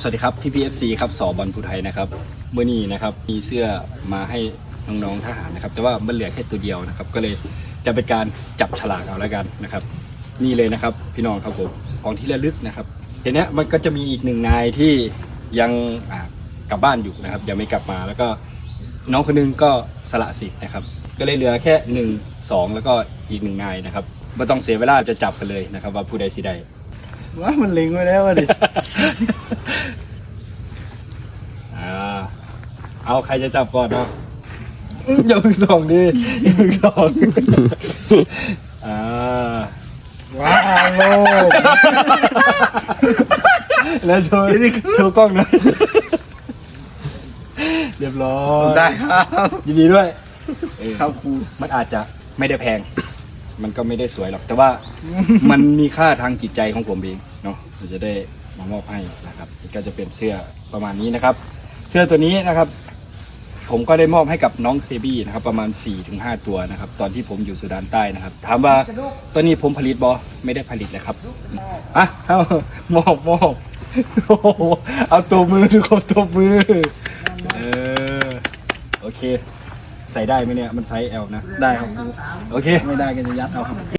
สวัสดีครับพี่พีเอฟซีครับสอบอลภูไทยนะครับเมื่อนี้นะครับมีเสื้อมาให้น้องๆทหารนะครับ แต่ว่ามันเหลือแค่ตัวเดียวนะครับ ก็เลยจะเป็นการจับฉลากเอาแล้วกันนะครับ นี่เลยนะครับพี่น้องครับผมของที่ระลึกนะครับทีเนี้ยมันก็จะมีอีกหนึ่งนายที่ยังอ่ากลับบ้านอยู่นะครับ ยังไม่กลับมาแล้วก็น้องคนหนึงก็สละสิทธิ์นะครับ ก็เลยเหลือแค่หนึ่งสองแล้วก็อีกหนึ่งนายนะครับไม่ต้องเสียเวลาจะจับกันเลยนะครับ ว่าผู้ใดสิใดว่ามันเล็งไว้แล้วอะดิ อ่า เอาใครจะจับก่อนเนาะอย่าเพิ่งสองดิอย่าเพิ่งสองอ่าว้าวโลกแล้วโชว์โชว์กล้องหนะเรียบร้อยได้ครับ ยินดีด้วยเออครับครูมันอาจจะไม่ได้แพง มันก็ไม่ได้สวยหรอก แต่ว่ามันมีค่าทางจิตใจของผมเองเนาะเราจะได้มามอบให้นะครับก็จะเป็นเสื้อประมาณนี้นะครับ เสื้อตัวนี้นะครับ ผมก็ได้มอบให้กับน้องเซบี้นะครับประมาณ 4-5 ตัวนะครับ ตอนที่ผมอยู่สุดานใต้นะครับ ถามว่าตัวนี้ผมผลิตบอไม่ได้ผลิตนะครับอะเอามอบมอบเอาตัวมือทุกคนตัวมือเออโอเค ใส่ได้ไหมเนี่ย มันไซส์ L นะ ได้ครับ โอเค ไม่ได้ก็จะยัดเอาครับ